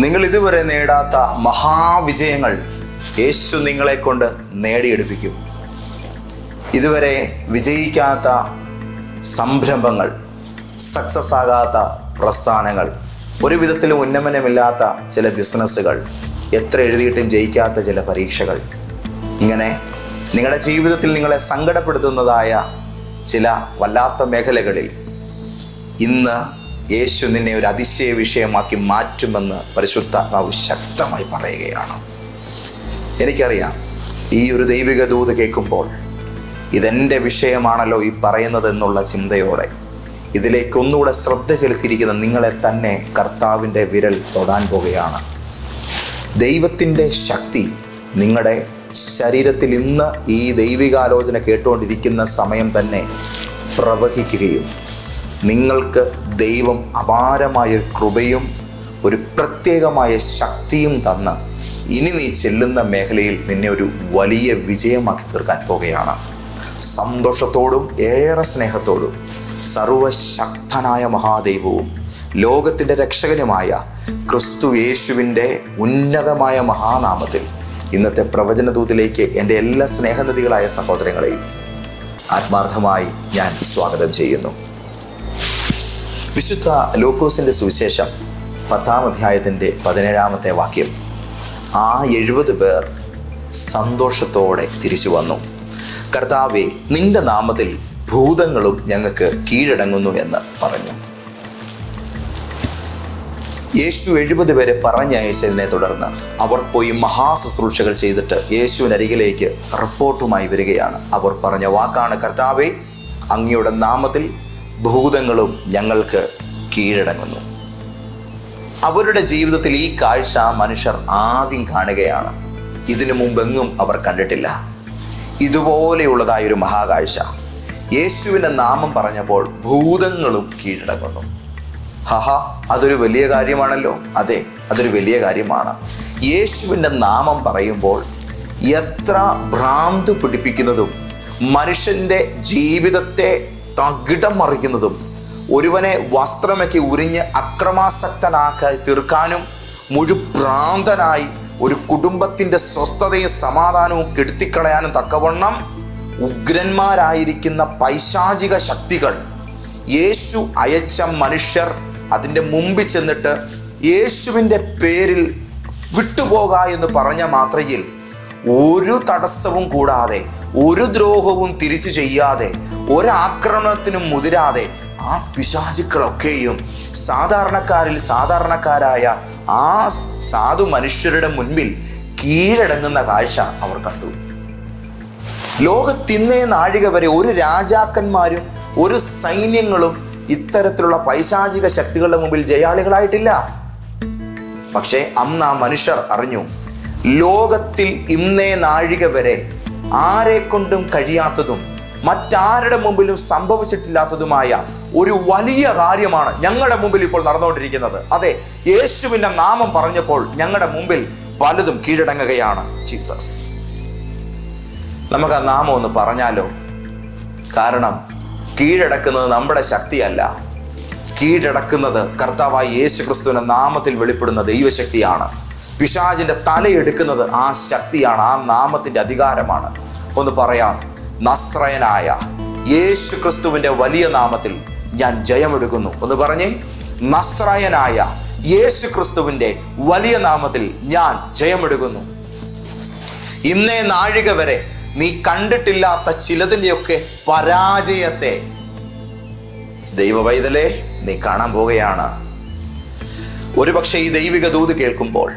നിങ്ങൾ ഇതുവരെ നേടാത്ത മഹാവിജയങ്ങൾ യേശു നിങ്ങളെ കൊണ്ട് നേടിയെടുപ്പിക്കും. ഇതുവരെ വിജയിക്കാത്ത സംരംഭങ്ങൾ സക്സസ് ആകാത്ത പ്രസ്ഥാനങ്ങൾ ഒരു വിധത്തിലും ഉന്നമനമില്ലാത്ത ചില ബിസിനസ്സുകൾ എത്ര എഴുതിയിട്ടും ജയിക്കാത്ത ചില പരീക്ഷകൾ ഇങ്ങനെ നിങ്ങളുടെ ജീവിതത്തിൽ നിങ്ങളെ സങ്കടപ്പെടുത്തുന്നതായ ചില വല്ലാത്ത മേഖലകളിൽ ഇന്ന് യേശു നിന്നെ ഒരു അതിശയ വിഷയമാക്കി മാറ്റുമെന്ന് പരിശുദ്ധാത്മാവ് ശക്തമായി പറയുകയാണ്. എനിക്കറിയാം ഈ ഒരു ദൈവിക ദൂത് കേൾക്കുമ്പോൾ ഇതെന്റെ വിഷയമാണല്ലോ ഈ പറയുന്നത് എന്നുള്ള ചിന്തയോടെ ഇതിലേക്ക് ഒന്നുകൂടെ ശ്രദ്ധ ചെലുത്തിയിരിക്കുന്ന നിങ്ങളെ തന്നെ കർത്താവിന്റെ വിരൽ തൊടാൻ പോകുകയാണ് ദൈവത്തിന്റെ ശക്തി നിങ്ങളുടെ ശരീരത്തിൽ ഇന്ന് ഈ ദൈവികാലോചന കേട്ടുകൊണ്ടിരിക്കുന്ന സമയം തന്നെ പ്രവഹിക്കുകയും നിങ്ങൾക്ക് ദൈവം അപാരമായ കൃപയും ഒരു പ്രത്യേകമായ ശക്തിയും തന്ന് ഇനി നീ ചെല്ലുന്ന മേഖലയിൽ നിന്നെ ഒരു വലിയ വിജയമാക്കി തീർക്കാൻ പോകുകയാണ്. സന്തോഷത്തോടും ഏറെ സ്നേഹത്തോടും സർവശക്തനായ മഹാദൈവവും ലോകത്തിന്റെ രക്ഷകനുമായ ക്രിസ്തു യേശുവിന്റെ ഉന്നതമായ മഹാനാമത്തിൽ ഇന്നത്തെ പ്രവചനദൂതിലേക്ക് എന്റെ എല്ലാ സ്നേഹനദികളായ സഹോദരങ്ങളെയും ആത്മാർത്ഥമായി ഞാൻ സ്വാഗതം ചെയ്യുന്നു. വിശുദ്ധ ലൂക്കോസിന്റെ സുവിശേഷം പത്താം അധ്യായത്തിന്റെ പതിനേഴാമത്തെ വാക്യം. ആ എഴുപത് പേർ സന്തോഷത്തോടെ തിരിച്ചു വന്നു. കർത്താവെ നിന്റെ നാമത്തിൽ ഭൂതങ്ങളും ഞങ്ങൾക്ക് കീഴടങ്ങുന്നു എന്ന് പറഞ്ഞു. യേശു എഴുപത് പേരെ പറഞ്ഞയച്ചതിനെ തുടർന്ന് അവർ പോയി മഹാശുശ്രൂഷകൾ ചെയ്തിട്ട് യേശുവിനരികിലേക്ക് റിപ്പോർട്ടുമായി വരികയാണ്. അവർ പറഞ്ഞ വാക്കാണ് കർത്താവെ അങ്ങയുടെ നാമത്തിൽ ഭൂതങ്ങളും ഞങ്ങൾക്ക് കീഴടങ്ങുന്നു. അവരുടെ ജീവിതത്തിൽ ഈ കാഴ്ച മനുഷ്യർ ആദ്യം കാണുകയാണ്. ഇതിനു മുമ്പെങ്ങും അവർ കണ്ടിട്ടില്ല. ഇതുപോലെയുള്ളതായ ഒരു മഹാകാഴ്ച. യേശുവിന്റെ നാമം പറഞ്ഞപ്പോൾ ഭൂതങ്ങളും കീഴടങ്ങുന്നു. ഹഹ അതൊരു വലിയ കാര്യമാണല്ലോ. അതെ അതൊരു വലിയ കാര്യമാണ്. യേശുവിന്റെ നാമം പറയുമ്പോൾ എത്ര ഭ്രാന്ത് പിടിപ്പിക്കുന്നതും മനുഷ്യന്റെ ജീവിതത്തെ തകിടം മറിക്കുന്നതും ഒരുവനെ വസ്ത്രമൊക്കെ ഉരിഞ്ഞ് അക്രമാസക്തനാക്കി തീർക്കാനും മുഴുഭ്രാന്തനായി ഒരു കുടുംബത്തിന്റെ സ്വസ്ഥതയും സമാധാനവും കെടുത്തിക്കളയാനും തക്കവണ്ണം ഉഗ്രന്മാരായിരിക്കുന്ന പൈശാചിക ശക്തികൾ യേശു അയച്ച മനുഷ്യർ അതിന്റെ മുമ്പിൽ ചെന്നിട്ട് യേശുവിന്റെ പേരിൽ വിട്ടുപോക എന്ന് പറഞ്ഞ മാത്രയിൽ ഒരു തടസ്സവും കൂടാതെ ഒരു ദ്രോഹവും തിരിച്ചു ചെയ്യാതെ ഒരാക്രമണത്തിനും മുതിരാതെ ആ പിശാചുക്കളൊക്കെയും സാധാരണക്കാരിൽ സാധാരണക്കാരായ ആ സാധു മനുഷ്യരുടെ മുൻപിൽ കീഴടങ്ങുന്ന കാഴ്ച അവർ കണ്ടു. ലോകത്തിന്നേ നാഴിക വരെ ഒരു രാജാക്കന്മാരും ഒരു സൈന്യങ്ങളും ഇത്തരത്തിലുള്ള പൈശാചിക ശക്തികളുടെ മുമ്പിൽ ജയാളികളായിട്ടില്ല. പക്ഷേ അന്ന് ആ മനുഷ്യർ അറിഞ്ഞു ലോകത്തിൽ ഇന്നേ നാഴിക വരെ ആരെ കൊണ്ടും കഴിയാത്തതും മറ്റാരുടെ മുമ്പിലും സംഭവിച്ചിട്ടില്ലാത്തതുമായ ഒരു വലിയ കാര്യമാണ് ഞങ്ങളുടെ മുമ്പിൽ ഇപ്പോൾ നടന്നുകൊണ്ടിരിക്കുന്നത്. അതെ യേശുവിന്റെ നാമം പറഞ്ഞപ്പോൾ ഞങ്ങളുടെ മുമ്പിൽ പലതും കീഴടങ്ങുകയാണ്. ജീസസ്. നമുക്ക് ആ നാമം ഒന്ന് പറഞ്ഞാലോ? കാരണം കീഴടക്കുന്നത് നമ്മുടെ ശക്തിയല്ല. കീഴടക്കുന്നത് കർത്താവായ യേശു ക്രിസ്തുവിന്റെ നാമത്തിൽ വെളിപ്പെടുന്ന ദൈവശക്തിയാണ്. പിശാചിന്റെ തലയെടുക്കുന്നത് ആ ശക്തിയാണ് ആ നാമത്തിന്റെ അധികാരമാണ്. ഒന്ന് പറയാം നസ്രയനായ യേശു ക്രിസ്തുവിന്റെ വലിയ നാമത്തിൽ ഞാൻ ജയമെടുക്കുന്നു. ഒന്ന് പറഞ്ഞേ നസ്രയനായ യേശു ക്രിസ്തുവിന്റെ വലിയ നാമത്തിൽ ഞാൻ ജയമെടുക്കുന്നു. ഇന്നേ നാഴിക വരെ നീ കണ്ടിട്ടില്ലാത്ത ചിലതിന്റെയൊക്കെ പരാജയത്തെ ദൈവവൈതലേ നീ കാണാൻ പോവുകയാണ്. ഒരുപക്ഷെ ഈ ദൈവിക ദൂത് കേൾക്കുമ്പോൾ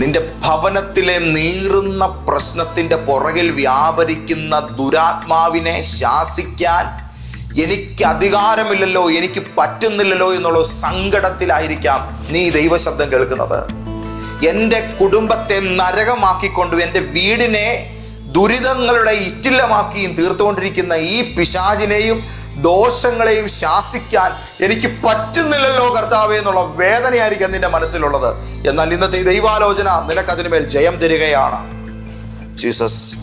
നിന്റെ ഭവനത്തിലെ നീറുന്ന പ്രശ്നത്തിന്റെ പുറകിൽ വ്യാപരിക്കുന്ന ദുരാത്മാവിനെ ശാസിക്കാൻ എനിക്ക് അധികാരമില്ലല്ലോ എനിക്ക് പറ്റുന്നില്ലല്ലോ എന്നുള്ള സങ്കടത്തിലായിരിക്കാം നീ ദൈവശബ്ദം കേൾക്കുന്നത്. എന്റെ കുടുംബത്തെ നരകമാക്കിക്കൊണ്ടു എന്റെ വീടിനെ ദുരിതങ്ങളുടെ ഇറ്റില്ലമാക്കിയും തീർത്തുകൊണ്ടിരിക്കുന്ന ഈ പിശാചിനെയും ദോഷങ്ങളെയും ശാസിക്കാൻ എനിക്ക് പറ്റുന്നില്ലല്ലോ കർത്താവേ എന്നുള്ള വേദനയായിരിക്കും നിന്റെ മനസ്സിലുള്ളത്. എന്നാൽ ഇന്നത്തെ ഈ ദൈവാലോചന നിനക്ക് അതിനുമേൽ ജയം തരികയാണ്. ജീസസ്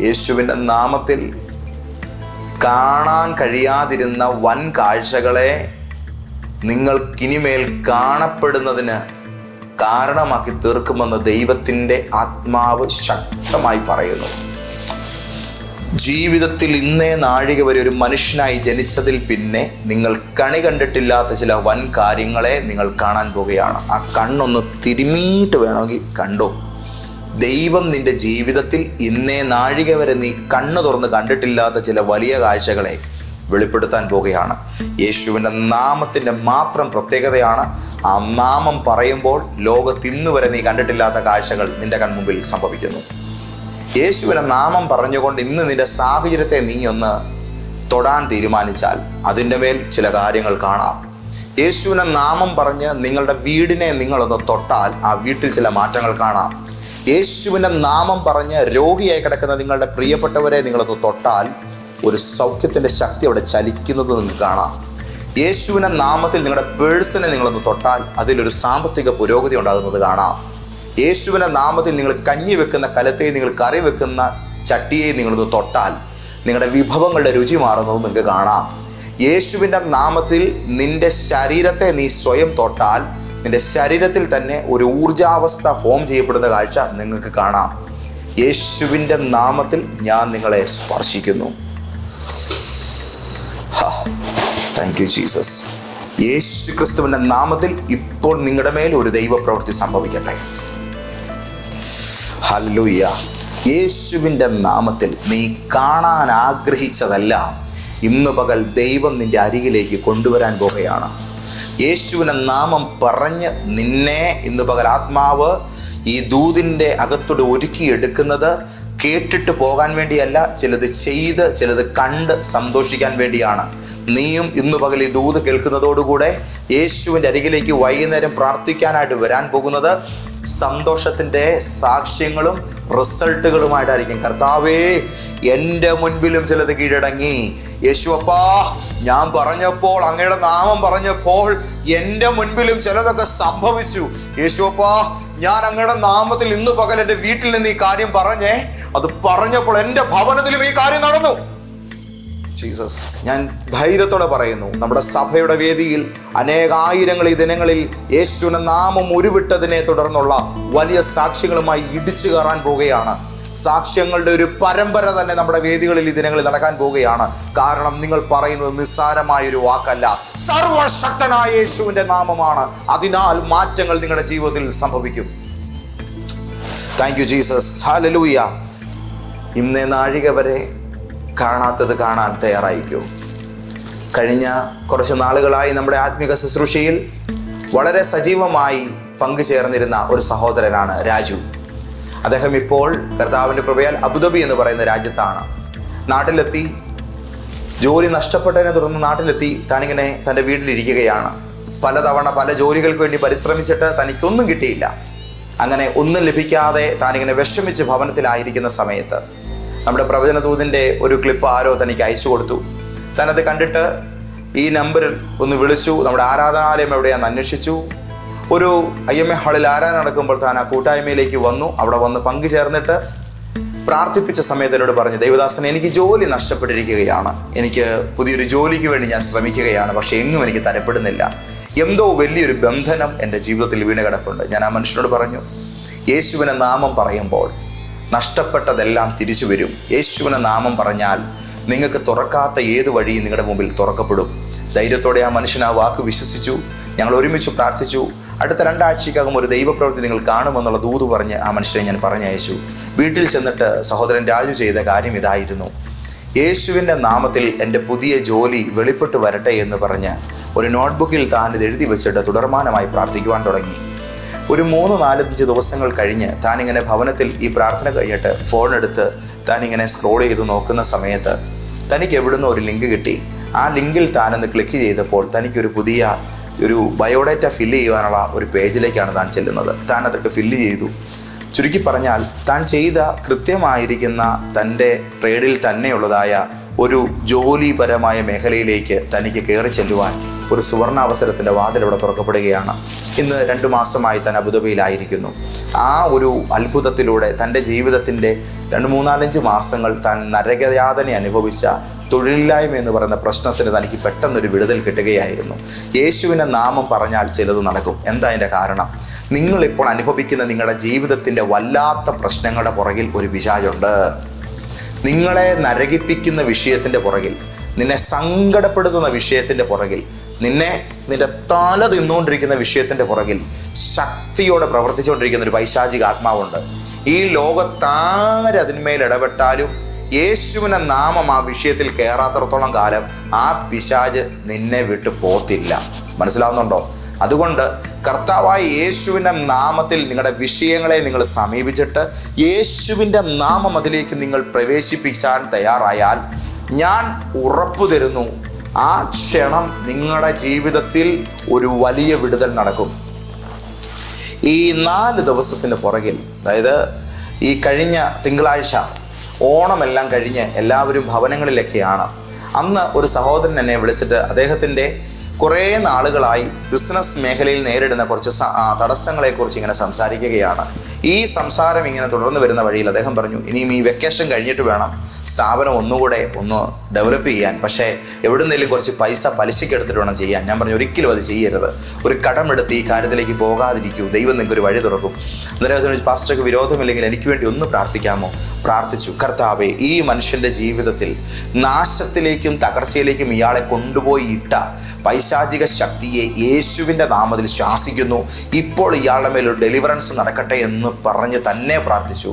യേശുവിന്റെ നാമത്തിൽ കാണാൻ കഴിയാതിരുന്ന വൻ കാഴ്ചകളെ നിങ്ങൾക്കിനിമേൽ കാണപ്പെടുന്നതിന് കാരണമാക്കി തീർക്കുമെന്ന് ദൈവത്തിന്റെ ആത്മാവ് ശക്തമായി പറയുന്നു. ജീവിതത്തിൽ ഇന്നേ നാഴിക വരെ ഒരു മനുഷ്യനായി ജനിച്ചതിൽ പിന്നെ നിങ്ങൾ കണി കണ്ടിട്ടില്ലാത്ത ചില വൻ കാര്യങ്ങളെ നിങ്ങൾ കാണാൻ പോവുകയാണ് ആ കണ്ണൊന്ന് തിരുമീട്ട് വേണമെങ്കിൽ കണ്ടോ? ദൈവം നിന്റെ ജീവിതത്തിൽ ഇന്നേ നാഴിക വരെ നീ കണ്ണ് തുറന്ന് കണ്ടിട്ടില്ലാത്ത ചില വലിയ കാഴ്ചകളെ വെളിപ്പെടുത്താൻ പോവുകയാണ് യേശുവിന്റെ നാമത്തിന്റെ മാത്രം പ്രത്യേകതയാണ് ആ നാമം പറയുമ്പോൾ ലോകത്ത് ഇന്ന് വരെ നീ കണ്ടിട്ടില്ലാത്ത കാഴ്ചകൾ നിന്റെ കൺമുമ്പിൽ സംഭവിക്കുന്നു. യേശുവിനെ നാമം പറഞ്ഞുകൊണ്ട് ഇന്ന് നിന്റെ സാഹചര്യത്തെ നീ ഒന്ന് തൊടാൻ തീരുമാനിച്ചാൽ അതിന്റെ മേൽ ചില കാര്യങ്ങൾ കാണാം. യേശുവിനെ നാമം പറഞ്ഞ് നിങ്ങളുടെ വീടിനെ നിങ്ങളൊന്ന് തൊട്ടാൽ ആ വീട്ടിൽ ചില മാറ്റങ്ങൾ കാണാം. യേശുവിന്റെ നാമം പറഞ്ഞ് രോഗിയായി കിടക്കുന്ന നിങ്ങളുടെ പ്രിയപ്പെട്ടവരെ നിങ്ങളൊന്ന് തൊട്ടാൽ ഒരു സൗഖ്യത്തിന്റെ ശക്തി അവിടെ ചലിക്കുന്നത് നിങ്ങൾക്ക് കാണാം. യേശുവിന്റെ നാമത്തിൽ നിങ്ങളുടെ പേഴ്സണെ നിങ്ങളൊന്ന് തൊട്ടാൽ അതിലൊരു സാമ്പത്തിക പുരോഗതി ഉണ്ടാകുന്നത് കാണാം. യേശുവിന്റെ നാമത്തിൽ നിങ്ങൾ കഞ്ഞി വെക്കുന്ന കലത്തെ നിങ്ങൾ കറി വെക്കുന്ന ചട്ടിയെ നിങ്ങളൊന്ന് തൊട്ടാൽ നിങ്ങളുടെ വിഭവങ്ങളുടെ രുചി മാറുന്നത് നിങ്ങൾക്ക് കാണാം. യേശുവിന്റെ നാമത്തിൽ നിന്റെ ശരീരത്തെ നീ സ്വയം തൊട്ടാൽ നിന്റെ ശരീരത്തിൽ തന്നെ ഒരു ഊർജാവസ്ഥ ഫോം ചെയ്യപ്പെടുന്ന കാഴ്ച നിങ്ങൾക്ക് കാണാം. യേശുവിന്റെ നാമത്തിൽ ഞാൻ നിങ്ങളെ സ്പർശിക്കുന്നു. താങ്ക് യു ജീസസ് യേശു ക്രിസ്തുവിന്റെ നാമത്തിൽ ഇപ്പോൾ നിങ്ങളുടെ മേൽ ഒരു ദൈവപ്രവൃത്തി സംഭവിക്കട്ടെ. ഹല്ലുയ്യ യേശുവിന്റെ നാമത്തിൽ നീ കാണാൻ ആഗ്രഹിച്ചതല്ല. ഇന്ന് പകൽ ദൈവം നിന്റെ അരികിലേക്ക് കൊണ്ടുവരാൻ പോവുകയാണ്. യേശുവിനെ നാമം പറഞ്ഞ് നിന്നെ ഇന്ന് പകൽ ആത്മാവ് ഈ ദൂതിന്റെ അകത്തോട് ഒരുക്കിയെടുക്കുന്നത് കേട്ടിട്ട് പോകാൻ വേണ്ടിയല്ല ചിലത് ചെയ്ത് ചിലത് കണ്ട് സന്തോഷിക്കാൻ വേണ്ടിയാണ്. നീയും ഇന്നു പകൽ ഈ ദൂത് കേൾക്കുന്നതോടുകൂടെ യേശുവിന്റെ അരികിലേക്ക് വൈകുന്നേരം പ്രാർത്ഥിക്കാനായിട്ട് വരാൻ പോകുന്നത് സന്തോഷത്തിന്റെ സാക്ഷ്യങ്ങളും റിസൾട്ടുകളുമായിട്ടായിരിക്കും. കർത്താവേ എന്റെ മുൻപിലും ചിലത് കീഴടങ്ങി. യേശുവപ്പാ ഞാൻ പറഞ്ഞപ്പോൾ അങ്ങയുടെ നാമം പറഞ്ഞപ്പോൾ എന്റെ മുൻപിലും ചിലതൊക്കെ സംഭവിച്ചു. യേശുവപ്പാ ഞാൻ അങ്ങയുടെ നാമത്തിൽ ഇന്ന് പകൽ എന്റെ വീട്ടിൽ നിന്ന് ഈ കാര്യം പറഞ്ഞേ. അത് പറഞ്ഞപ്പോൾ എന്റെ ഭവനത്തിലും ഈ കാര്യം നടന്നു. ജീസസ്. ഞാൻ ധൈര്യത്തോടെ പറയുന്നു നമ്മുടെ സഭയുടെ വേദിയിൽ അനേകായിരങ്ങൾ ഈ ദിനങ്ങളിൽ യേശുവിനെ നാമം ഉരുവിട്ടതിനെ തുടർന്നുള്ള വലിയ സാക്ഷ്യങ്ങളുമായി ഇടിച്ചു കയറാൻ പോവുകയാണ്. സാക്ഷ്യങ്ങളുടെ ഒരു പരമ്പര തന്നെ നമ്മുടെ വേദികളിൽ ഈ ദിനങ്ങളിൽ നടക്കാൻ പോവുകയാണ്. കാരണം നിങ്ങൾ പറയുന്നത് നിസ്സാരമായ ഒരു വാക്കല്ല. സർവശക്തനായ യേശുവിന്റെ നാമമാണ്. അതിനാൽ മാറ്റങ്ങൾ നിങ്ങളുടെ ജീവിതത്തിൽ സംഭവിക്കും. താങ്ക് യു ജീസസ് ഹാലലൂയ ഇന്നേ നാഴിക വരെ കാണാത്തത് കാണാൻ തയ്യാറായിക്കൂ കഴിഞ്ഞ കുറച്ച് നാളുകളായി നമ്മുടെ ആത്മീക ശുശ്രൂഷയിൽ വളരെ സജീവമായി പങ്കുചേർന്നിരുന്ന ഒരു സഹോദരനാണ് രാജു. അദ്ദേഹം ഇപ്പോൾ കർത്താവിന്റെ കൃപയാൽ അബുദാബി എന്ന് പറയുന്ന രാജ്യത്താണ്. നാട്ടിലെത്തി ജോലി നഷ്ടപ്പെട്ടതിനെ തുടർന്ന് നാട്ടിലെത്തി താനിങ്ങനെ തന്റെ വീട്ടിലിരിക്കുകയാണ്. പലതവണ പല ജോലികൾക്ക് വേണ്ടി പരിശ്രമിച്ചിട്ട് തനിക്കൊന്നും കിട്ടിയില്ല. അങ്ങനെ ഒന്നും ലഭിക്കാതെ താനിങ്ങനെ വിഷമിച്ച് ഭവനത്തിലായിരിക്കുന്ന സമയത്ത് നമ്മുടെ പ്രവചനദൂതിന്റെ ഒരു ക്ലിപ്പ് ആരോ തനിക്ക് അയച്ചു കൊടുത്തു. താനത് കണ്ടിട്ട് ഈ നമ്പറിൽ ഒന്ന് വിളിച്ചു. നമ്മുടെ ആരാധനാലയം എവിടെയാണെന്ന് അന്വേഷിച്ചു. ഒരു ഐ എം എ ഹാളിൽ ആരാധന നടക്കുമ്പോൾ താൻ ആ കൂട്ടായ്മയിലേക്ക് വന്നു. അവിടെ വന്ന് പങ്കുചേർന്നിട്ട് പ്രാർത്ഥിപ്പിച്ച സമയത്ത് എന്നോട് പറഞ്ഞു ദേവദാസൻ എനിക്ക് ജോലി നഷ്ടപ്പെട്ടിരിക്കുകയാണ്. എനിക്ക് പുതിയൊരു ജോലിക്ക് വേണ്ടി ഞാൻ ശ്രമിക്കുകയാണ്. പക്ഷേ എങ്ങും എനിക്ക് തരപ്പെടുന്നില്ല. എന്തോ വലിയൊരു ബന്ധനം എന്റെ ജീവിതത്തിൽ വീണ് കിടപ്പുണ്ട്. ഞാൻ ആ മനുഷ്യനോട് പറഞ്ഞു യേശുവിനെ നാമം പറയുമ്പോൾ നഷ്ടപ്പെട്ടതെല്ലാം തിരിച്ചു വരും. യേശുവിനെ നാമം പറഞ്ഞാൽ നിങ്ങൾക്ക് തുറക്കാത്ത ഏത് വഴിയും നിങ്ങളുടെ മുമ്പിൽ തുറക്കപ്പെടും. ധൈര്യത്തോടെ ആ മനുഷ്യൻ ആ വാക്ക് വിശ്വസിച്ചു. ഞങ്ങൾ ഒരുമിച്ച് പ്രാർത്ഥിച്ചു. അടുത്ത രണ്ടാഴ്ചക്കകം ഒരു ദൈവപ്രവൃത്തി നിങ്ങൾ കാണുമെന്നുള്ള ദൂത് പറഞ്ഞ് ആ മനുഷ്യനെ ഞാൻ പറഞ്ഞയച്ചു. വീട്ടിൽ ചെന്നിട്ട് സഹോദരൻ രാജു ചെയ്ത കാര്യം ഇതായിരുന്നു. യേശുവിന്റെ നാമത്തിൽ എന്റെ പുതിയ ജോലി വെളിപ്പെട്ട് വരട്ടെ എന്ന് പറഞ്ഞ് ഒരു നോട്ട്ബുക്കിൽ താൻ ഇത് എഴുതി വെച്ചിട്ട് തുടർമാനമായി പ്രാർത്ഥിക്കുവാൻ തുടങ്ങി. ഒരു മൂന്ന് നാലഞ്ച് ദിവസങ്ങൾ കഴിഞ്ഞ് താനിങ്ങനെ ഭവനത്തിൽ ഈ പ്രാർത്ഥന കഴിഞ്ഞിട്ട് ഫോൺ എടുത്ത് താനിങ്ങനെ സ്ക്രോൾ ചെയ്ത് നോക്കുന്ന സമയത്ത് തനിക്ക് എവിടുന്ന് ഒരു ലിങ്ക് കിട്ടി. ആ ലിങ്കിൽ താനൊന്ന് ക്ലിക്ക് ചെയ്തപ്പോൾ തനിക്കൊരു പുതിയ ഒരു ബയോഡേറ്റ ഫില്ല് ചെയ്യുവാനുള്ള ഒരു പേജിലേക്കാണ് താൻ ചെല്ലുന്നത്. താൻ അതൊക്കെ ഫില്ല് ചെയ്തു. ചുരുക്കി പറഞ്ഞാൽ താൻ ചെയ്ത കൃത്യമായിരിക്കുന്ന തന്റെ ട്രേഡിൽ തന്നെയുള്ളതായ ഒരു ജോലിപരമായ മേഖലയിലേക്ക് തനിക്ക് കയറി ചെല്ലുവാൻ ഒരു സുവർണ അവസരത്തിന്റെ വാതിൽ ഇവിടെ തുറക്കപ്പെടുകയാണ്. ഇന്ന് രണ്ടു മാസമായി താൻ അബുദാബിയിലായിരിക്കുന്നു. ആ ഒരു അത്ഭുതത്തിലൂടെ തന്റെ ജീവിതത്തിന്റെ രണ്ട് മൂന്നാലഞ്ച് മാസങ്ങൾ താൻ നരകയാതന അനുഭവിച്ച തൊഴിലില്ലായ്മ എന്ന് പറയുന്ന പ്രശ്നത്തിന് തനിക്ക് പെട്ടെന്നൊരു വിടുതൽ കിട്ടുകയായിരുന്നു. യേശുവിനെ നാമം പറഞ്ഞാൽ ചിലത് നടക്കും. എന്താ അതിന്റെ കാരണം? നിങ്ങളിപ്പോൾ അനുഭവിക്കുന്ന നിങ്ങളുടെ ജീവിതത്തിന്റെ വല്ലാത്ത പ്രശ്നങ്ങളുടെ പുറകിൽ ഒരു വിചാരമുണ്ട് നിങ്ങളെ നരകിപ്പിക്കുന്ന വിഷയത്തിന്റെ പുറകിൽ നിന്നെ സങ്കടപ്പെടുത്തുന്ന വിഷയത്തിന്റെ പുറകിൽ നിന്നെ നിന്റെ തല തിന്നുകൊണ്ടിരിക്കുന്ന വിഷയത്തിന്റെ പുറകിൽ ശക്തിയോടെ പ്രവർത്തിച്ചുകൊണ്ടിരിക്കുന്ന ഒരു പൈശാചിക ആത്മാവുണ്ട്. ഈ ലോകത്താരെ അതിന്മേൽ ഇടപെട്ടാലും യേശുവിനെ നാമം ആ വിഷയത്തിൽ കയറാത്തടത്തോളം കാലം ആ പിശാജ് നിന്നെ വിട്ട് പോത്തില്ല. മനസ്സിലാവുന്നുണ്ടോ? അതുകൊണ്ട് കർത്താവായ യേശുവിന്റെ നാമത്തിൽ നിങ്ങളുടെ വിഷയങ്ങളെ നിങ്ങൾ സമീപിച്ചിട്ട് യേശുവിന്റെ നാമം അതിലേക്ക് നിങ്ങൾ പ്രവേശിപ്പിക്കാൻ തയ്യാറായാൽ ഞാൻ ഉറപ്പു തരുന്നു ആ ക്ഷണം നിങ്ങളുടെ ജീവിതത്തിൽ ഒരു വലിയ വിടുതൽ നടക്കും. ഈ നാല് ദിവസത്തിന് പുറകിൽ അതായത് ഈ കഴിഞ്ഞ തിങ്കളാഴ്ച ഓണമെല്ലാം കഴിഞ്ഞ് എല്ലാവരും ഭവനങ്ങളിലൊക്കെയാണ്. അന്ന് ഒരു സഹോദരൻ എന്നെ വിളിച്ചിട്ട് അദ്ദേഹത്തിന്റെ കുറേ നാളുകളായി ബിസിനസ് മേഖലയിൽ നേരിടുന്ന കുറച്ച് തടസ്സങ്ങളെക്കുറിച്ച് ഇങ്ങനെ സംസാരിക്കുകയാണ്. ഈ സംസാരം ഇങ്ങനെ തുടർന്ന് വരുന്ന വഴിയിൽ അദ്ദേഹം പറഞ്ഞു ഇനിയും ഈ വെക്കേഷൻ കഴിഞ്ഞിട്ട് വേണം സ്ഥാപനം ഒന്നുകൂടെ ഒന്ന് ഡെവലപ്പ് ചെയ്യാൻ. പക്ഷേ എവിടുന്നേലും കുറച്ച് പൈസ പലിശയ്ക്ക് എടുത്തിട്ട് വേണം ചെയ്യാൻ. ഞാൻ പറഞ്ഞു ഒരിക്കലും അത് ചെയ്യരുത്. ഒരു കടമെടുത്ത് ഈ കാര്യത്തിലേക്ക് പോകാതിരിക്കൂ. ദൈവം നിങ്ങൾക്ക് ഒരു വഴി തുറക്കും. അന്നേരം പാസ്റ്റർക്ക് വിരോധമില്ലെങ്കിൽ എനിക്ക് വേണ്ടി ഒന്ന് പ്രാർത്ഥിക്കാമോ? പ്രാർത്ഥിച്ചു. കർത്താവെ ഈ മനുഷ്യന്റെ ജീവിതത്തിൽ നാശത്തിലേക്കും തകർച്ചയിലേക്കും ഇയാളെ കൊണ്ടുപോയി ഇട്ട പൈശാചിക ശക്തിയെ യേശുവിന്റെ നാമത്തിൽ ശ്വാസിക്കുന്നു ഇപ്പോൾ ഇയാളുടെ മേലൊരു ഡെലിവറൻസ് നടക്കട്ടെ എന്ന് പറഞ്ഞ് തന്നെ പ്രാർത്ഥിച്ചു.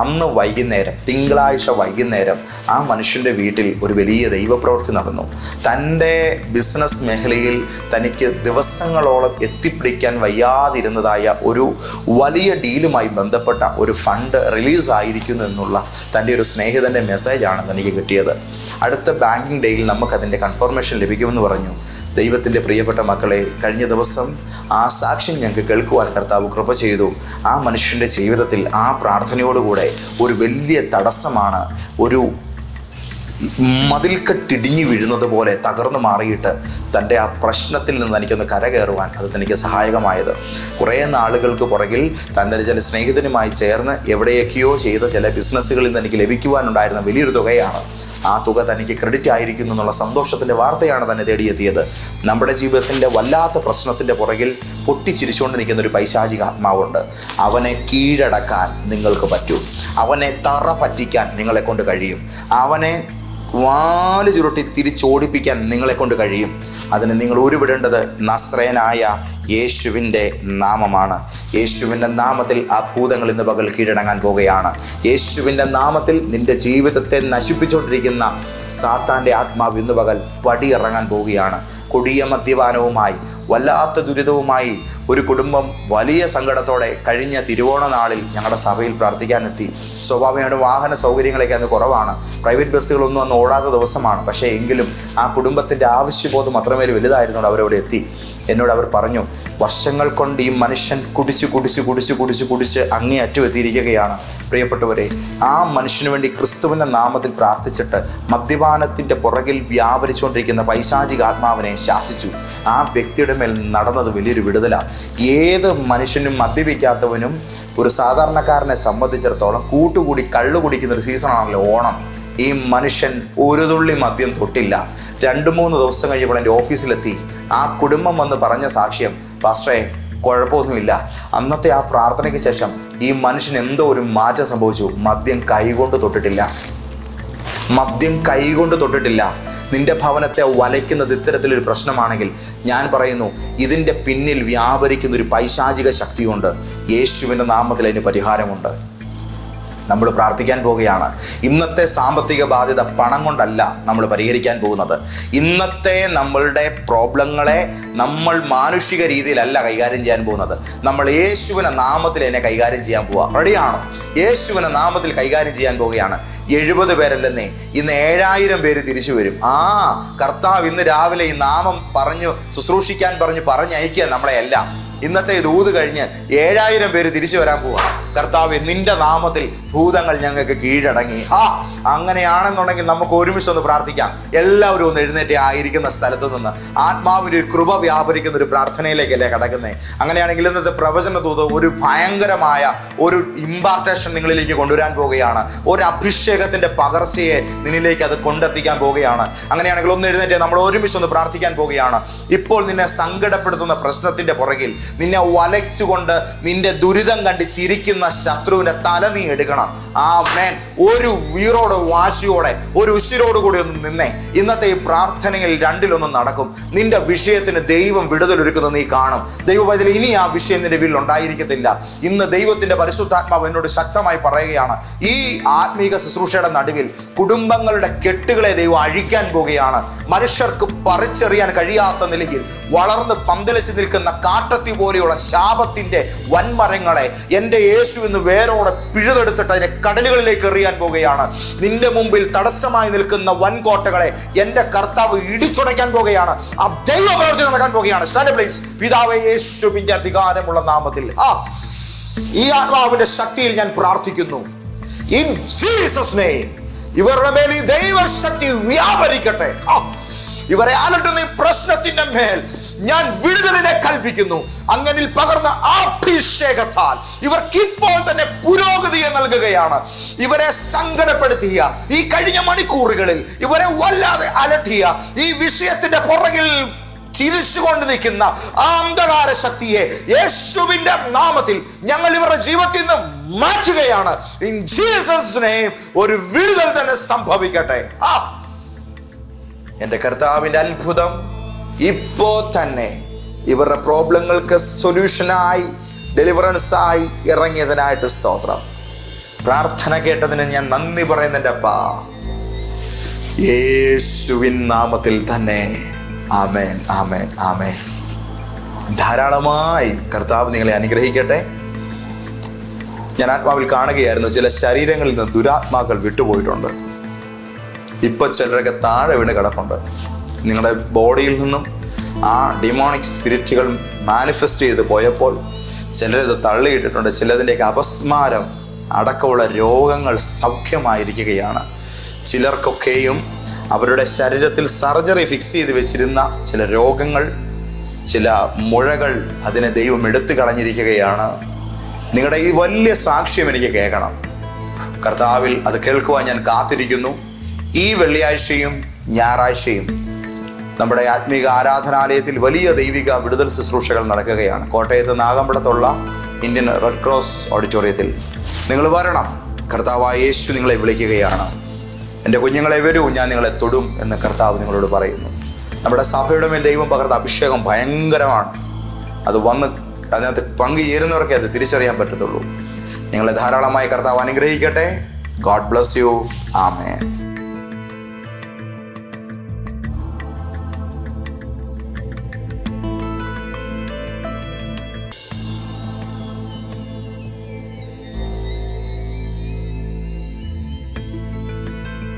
അന്ന് വൈകുന്നേരം തിങ്കളാഴ്ച വൈകുന്നേരം ആ മനുഷ്യന്റെ വീട്ടിൽ ഒരു വലിയ ദൈവപ്രവൃത്തി നടന്നു. തന്റെ ബിസിനസ് മേഖലയിൽ തനിക്ക് ദിവസങ്ങളോളം എത്തിപ്പിടിക്കാൻ വയ്യാതിരുന്നതായ ഒരു വലിയ ഡീലുമായി ബന്ധപ്പെട്ട ഒരു ഫണ്ട് റിലീസ് ആയിരിക്കുന്നു എന്നുള്ള തന്റെ ഒരു സ്നേഹിതന്റെ മെസ്സേജാണ് തനിക്ക് കിട്ടിയത്. അടുത്ത ബാങ്കിങ് ഡേയിൽ നമുക്കതിന്റെ കൺഫർമേഷൻ ലഭിക്കുമെന്ന് പറഞ്ഞു. ദൈവത്തിന്റെ പ്രിയപ്പെട്ട മക്കളെ കഴിഞ്ഞ ദിവസം ആ സാക്ഷ്യം ഞങ്ങൾക്ക് കേൾക്കുവാൻ കർത്താവ് കൃപ ചെയ്തു. ആ മനുഷ്യന്റെ ജീവിതത്തിൽ ആ പ്രാർത്ഥനയോടുകൂടെ ഒരു വലിയ തടസ്സമാണ് ഒരു മതിൽക്കെട്ടിടിഞ്ഞു വീഴുന്നത് പോലെ തകർന്നു മാറിയിട്ട് തന്റെ ആ പ്രശ്നത്തിൽ നിന്ന് എനിക്കൊന്ന് കരകയറുവാൻ അത് തനിക്ക് സഹായകമായത്. കുറേ നാളുകൾക്ക് പുറകിൽ തന്റെ ചില സ്നേഹിതനുമായി ചേർന്ന് എവിടെയൊക്കെയോ ചെയ്ത ചില ബിസിനസ്സുകളിൽ നിന്ന് എനിക്ക് ലഭിക്കുവാനുണ്ടായിരുന്ന വലിയൊരു തുകയാണ്. ആ തുക തനിക്ക് ക്രെഡിറ്റ് ആയിരിക്കുന്നു എന്നുള്ള സന്തോഷത്തിന്റെ വാർത്തയാണ് തന്നെ തേടിയെത്തിയത്. നമ്മുടെ ജീവിതത്തിന്റെ വല്ലാത്ത പ്രശ്നത്തിന്റെ പുറകിൽ പൊട്ടിച്ചിരിച്ചുകൊണ്ട് നിൽക്കുന്ന ഒരു പൈശാചിക ആത്മാവുണ്ട്. അവനെ കീഴടക്കാൻ നിങ്ങൾക്ക് പറ്റും. അവനെ തറ പറ്റിക്കാൻ നിങ്ങളെ കൊണ്ട് കഴിയും. അവനെ വാൽ ചുരുട്ടി തിരിച്ചോടിപ്പിക്കാൻ നിങ്ങളെ കൊണ്ട് കഴിയും. അതിന് നിങ്ങൾ ഉരുവിടേണ്ടത് നസ്രേനായ യേശുവിന്റെ നാമമാണ്. യേശുവിന്റെ നാമത്തിൽ ആ ഭൂതങ്ങൾ ഇന്ന് പകൽ കീഴടങ്ങാൻ പോകുകയാണ് യേശുവിന്റെ നാമത്തിൽ നിന്റെ ജീവിതത്തെ നശിപ്പിച്ചുകൊണ്ടിരിക്കുന്ന സാത്താന്റെ ആത്മാവ് ഇന്ന് പകൽ പടിയിറങ്ങാൻ പോവുകയാണ്. കൊടിയ മദ്യപാനവുമായി വല്ലാത്ത ദുരിതവുമായി ഒരു കുടുംബം വലിയ സങ്കടത്തോടെ കഴിഞ്ഞ തിരുവോണ നാളിൽ ഞങ്ങളുടെ സഭയിൽ പ്രാർത്ഥിക്കാനെത്തി. സ്വാഭാവികമായിട്ട് വാഹന സൗകര്യങ്ങളൊക്കെ അന്ന് കുറവാണ്. പ്രൈവറ്റ് ബസ്സുകളൊന്നും അന്ന് ഓടാത്ത ദിവസമാണ്. പക്ഷേ എങ്കിലും ആ കുടുംബത്തിന്റെ ആവശ്യബോധം അത്രമേൽ വലുതായിരുന്നു അവരവിടെ എത്തി. എന്നോട് അവർ പറഞ്ഞു വർഷങ്ങൾ കൊണ്ട് ഈ മനുഷ്യൻ കുടിച്ച് കുടിച്ച് കുടിച്ച് കുടിച്ച് കുടിച്ച് അങ്ങേ അറ്റം എത്തിയിരിക്കുകയാണ്. പ്രിയപ്പെട്ടവരെ ആ മനുഷ്യന് വേണ്ടി ക്രിസ്തുവിന്റെ നാമത്തിൽ പ്രാർത്ഥിച്ചിട്ട് മദ്യപാനത്തിന്റെ പുറകിൽ വ്യാപരിച്ചുകൊണ്ടിരിക്കുന്ന പൈശാചിക ആത്മാവിനെ ശാസിച്ചു. ആ വ്യക്തിയുടെ മേൽ നടന്നത് വലിയൊരു വിടുതലാണ് ഏത് മനുഷ്യനും മദ്യപിക്കാത്തവനും ഒരു സാധാരണക്കാരനെ സംബന്ധിച്ചിടത്തോളം കൂട്ടുകൂടി കള്ളു കുടിക്കുന്ന ഒരു സീസണാണല്ലോ ഓണം. ഈ മനുഷ്യൻ ഒരു തുള്ളി മദ്യം തൊട്ടില്ല. രണ്ട് മൂന്ന് ദിവസം കഴിഞ്ഞപ്പോൾ എന്റെ ഓഫീസിലെത്തി. ആ കുടുംബം വന്ന് പറഞ്ഞ സാക്ഷ്യം പാസ്റ്റേ കുഴപ്പമൊന്നുമില്ല. അന്നത്തെ ആ പ്രാർത്ഥനയ്ക്ക് ശേഷം ഈ മനുഷ്യൻ എന്തോ ഒരു മാറ്റം സംഭവിച്ചു. മദ്യം കൈകൊണ്ട് തൊട്ടിട്ടില്ല. മദ്യം കൈകൊണ്ട് തൊട്ടിട്ടില്ല. നിന്റെ ഭവനത്തെ വലയ്ക്കുന്നത് ഇത്തരത്തിലൊരു പ്രശ്നമാണെങ്കിൽ ഞാൻ പറയുന്നു ഇതിന്റെ പിന്നിൽ വ്യാപരിക്കുന്ന ഒരു പൈശാചിക ശക്തിയുണ്ട്. യേശുവിന്റെ നാമത്തിൽ അതിന് പരിഹാരമുണ്ട്. നമ്മൾ പ്രാർത്ഥിക്കാൻ പോവുകയാണ്. ഇന്നത്തെ സാമ്പത്തിക ബാധ്യത പണം കൊണ്ടല്ല നമ്മൾ പരിഹരിക്കാൻ പോകുന്നത്. ഇന്നത്തെ നമ്മളുടെ പ്രോബ്ലങ്ങളെ നമ്മൾ മാനുഷിക രീതിയിലല്ല കൈകാര്യം ചെയ്യാൻ പോകുന്നത്. നമ്മൾ യേശുവിനെ നാമത്തിൽ എന്നെ കൈകാര്യം ചെയ്യാൻ പോവുക. റെഡിയാണോ? യേശുവിനെ നാമത്തിൽ കൈകാര്യം ചെയ്യാൻ പോവുകയാണ്. എഴുപത് പേരല്ലെന്നേ ഇന്ന് ഏഴായിരം പേര് തിരിച്ചു വരും. ആ കർത്താവ് ഇന്ന് രാവിലെ ഈ നാമം പറഞ്ഞു ശുശ്രൂഷിക്കാൻ പറഞ്ഞു പറഞ്ഞയക്കുക നമ്മളെ എല്ലാം. ഇന്നത്തെ ഇത് ഊത് കഴിഞ്ഞ് ഏഴായിരം പേര് തിരിച്ചു വരാൻ പോവാ കർത്താവ് നിന്റെ നാമത്തിൽ ഭൂതങ്ങൾ ഞങ്ങൾക്ക് കീഴടങ്ങി. ആ അങ്ങനെയാണെന്നുണ്ടെങ്കിൽ നമുക്ക് ഒരുമിച്ച് ഒന്ന് പ്രാർത്ഥിക്കാം. എല്ലാവരും ഒന്ന് എഴുന്നേറ്റ് ആയിരിക്കുന്ന സ്ഥലത്തു നിന്ന് ആത്മാവിന്റെ ഒരു കൃപ വ്യാപരിക്കുന്ന ഒരു പ്രാർത്ഥനയിലേക്കല്ലേ കിടക്കുന്നത് അങ്ങനെയാണെങ്കിൽ ഇന്നത്തെ പ്രവചന തൂത് ഒരു ഭയങ്കരമായ ഒരു ഇമ്പാർട്ടേഷൻ നിങ്ങളിലേക്ക് കൊണ്ടുവരാൻ പോവുകയാണ് ഒരു അഭിഷേകത്തിന്റെ പകർച്ചയെ നിന്നിലേക്ക് അത് കൊണ്ടെത്തിക്കാൻ പോവുകയാണ് അങ്ങനെയാണെങ്കിൽ ഒന്ന് എഴുന്നേറ്റ് നമ്മൾ ഒരുമിച്ച് ഒന്ന് പ്രാർത്ഥിക്കാൻ പോവുകയാണ് ഇപ്പോൾ നിന്നെ സങ്കടപ്പെടുത്തുന്ന പ്രശ്നത്തിന്റെ പുറകിൽ നിന്നെ വലച്ചുകൊണ്ട് നിന്റെ ദുരിതം കണ്ട് ചിരിക്കുന്ന ശത്രുവിന്റെ തല നീ എടുക്കണം. ആ മേൻ ഒരു വീറോട് വാശിയോടെ ഒരു ഉശിരോട് കൂടി ഒന്ന് നിന്നേ. ഇന്നത്തെ ഈ പ്രാർത്ഥനയിൽ രണ്ടിലൊന്നും നടക്കും. നിന്റെ വിഷയത്തിന് ദൈവം വിടുതലൊരുക്കുന്നത് നീ കാണും. ദൈവത്തിൽ ഇനി ആ വിഷയം നിന്റെ വീട്ടിൽ ഉണ്ടായിരിക്കത്തില്ല. ഇന്ന് ദൈവത്തിന്റെ പരിശുദ്ധാത്മാവ് എന്നോട് ശക്തമായി പറയുകയാണ്. ഈ ആത്മീക ശുശ്രൂഷയുടെ നടുവിൽ കുടുംബങ്ങളുടെ കെട്ടുകളെ ദൈവം അഴിക്കാൻ പോവുകയാണ്. മനുഷ്യർക്ക് പറിച്ചെറിയാൻ കഴിയാത്ത നിലയിൽ വളർന്ന് പന്തലിച്ച് നിൽക്കുന്ന കാട്ടത്തി പോലെയുള്ള ശാപത്തിന്റെ വൻമരങ്ങളെ എന്റെ യേശു എന്ന് വേരോടെ പിഴുതെടുത്തിട്ട് അതിനെ കടലുകളിലേക്ക് എറിയാൻ പോവുകയാണ് നിന്റെ മുമ്പിൽ തടസ്സമായി നിൽക്കുന്ന വൻകോട്ടകളെ എന്റെ കർത്താവ് ഇടിച്ചുടയ്ക്കാൻ പോവുകയാണ് ആ ദൈവ നടക്കാൻ പോവുകയാണ് സ്റ്റാൻഡ് പ്ലീസ് പിതാവേ യേശുവിന്റെ അധികാരമുള്ള നാമത്തിൽ. ആ ഈ ആത്മാവിന്റെ ശക്തിയിൽ ഞാൻ പ്രാർത്ഥിക്കുന്നു. ഇൻ ജീസസ് നെയ്മ് ഇവരുടെ മേൽ ഈ ദൈവശക്തി വ്യാപരിക്കട്ടെ. ഇവരെ അലട്ടുന്ന ഈ പ്രശ്നത്തിന്റെ മേൽ ഞാൻ വിടുതലിനെ കൽപ്പിക്കുന്നു. അങ്ങനെ പകർന്ന അഭിഷേകത്താൽ ഇവർക്ക് ഇപ്പോൾ തന്നെ പുരോഗതിയെ നൽകുകയാണ്. ഇവരെ സങ്കടപ്പെടുത്തിയ ഈ കഴിഞ്ഞ മണിക്കൂറുകളിൽ ഇവരെ വല്ലാതെ അലട്ടിയ ഈ വിഷയത്തിന്റെ പുറകിൽ ചിരിച്ചുകൊണ്ട് നിൽക്കുന്ന ആ അന്ധകാര ശക്തിയെ യേശുവിന്റെ നാമത്തിൽ ഞങ്ങൾ ഇവരുടെ ജീവിതത്തിൽ നിന്ന് മാറ്റുകയാണ്. ഇൻ ജീസസ് ഒരു വിടുതൽ തന്നെ സംഭവിക്കട്ടെ. ആ. എന്റെ കർത്താവിന്റെ അത്ഭുതം ഇപ്പോ തന്നെ ഇവരുടെ പ്രോബ്ലങ്ങൾക്ക് സൊല്യൂഷനായി ഡെലിവറൻസായി ഇറങ്ങിയതിനായിട്ട് സ്തോത്രം. പ്രാർത്ഥന കേട്ടതിന് ഞാൻ നന്ദി പറയുന്നുണ്ട് അപ്പാ. യേശുവിൻ നാമത്തിൽ തന്നെ. ആമേൻ ആമേൻ ആമേൻ. ധാരാളമായി കർത്താവ് നിങ്ങളെ അനുഗ്രഹിക്കട്ടെ. ഞാൻ ആത്മാവിൽ കാണുകയായിരുന്നു. ചില ശരീരങ്ങളിൽ നിന്ന് ദുരാത്മാക്കൾ വിട്ടുപോയിട്ടുണ്ട്. ഇപ്പൊ ചിലരൊക്കെ താഴെ വീണ് കിടപ്പുണ്ട്. നിങ്ങളുടെ ബോഡിയിൽ നിന്നും ആ ഡിമോണിക് സ്പിരിറ്റുകൾ മാനിഫെസ്റ്റ് ചെയ്ത് പോയപ്പോൾ ചിലരത് തള്ളിയിട്ടിട്ടുണ്ട്. ചിലതിന്റെയൊക്കെ അപസ്മാരം അടക്കമുള്ള രോഗങ്ങൾ സൗഖ്യമായിരിക്കുകയാണ്. ചിലർക്കൊക്കെയും അവരുടെ ശരീരത്തിൽ സർജറി ഫിക്സ് ചെയ്ത് വെച്ചിരുന്ന ചില രോഗങ്ങൾ ചില മുഴകൾ അതിനെ ദൈവം എടുത്തു കളഞ്ഞിരിക്കുകയാണ്. നിങ്ങളുടെ ഈ വലിയ സാക്ഷ്യം എനിക്ക് കേൾക്കണം. കർത്താവിൽ അത് കേൾക്കുവാൻ ഞാൻ കാത്തിരിക്കുന്നു. ഈ വെള്ളിയാഴ്ചയും ഞായറാഴ്ചയും നമ്മുടെ ആത്മീക ആരാധനാലയത്തിൽ വലിയ ദൈവിക വിടുതൽ ശുശ്രൂഷകൾ നടക്കുകയാണ്. കോട്ടയത്ത് നാഗമ്പടത്തുള്ള ഇന്ത്യൻ റെഡ് ക്രോസ് ഓഡിറ്റോറിയത്തിൽ നിങ്ങൾ വരണം. കർത്താവായ യേശു നിങ്ങളെ വിളിക്കുകയാണ്. എന്റെ കുഞ്ഞുങ്ങളെ വരൂ ഞാൻ നിങ്ങളെ തൊടും എന്ന് കർത്താവ് നിങ്ങളോട് പറയുന്നു. നമ്മുടെ സഭയുടെ മേൽ ദൈവം പകർന്ന അഭിഷേകം ഭയങ്കരമാണ്. അത് വന്ന് അതിനകത്ത് പങ്കുചേരുന്നവർക്കേ അത് തിരിച്ചറിയാൻ പറ്റത്തുള്ളൂ. നിങ്ങളെ ധാരാളമായി കർത്താവ് അനുഗ്രഹിക്കട്ടെ. God bless you amen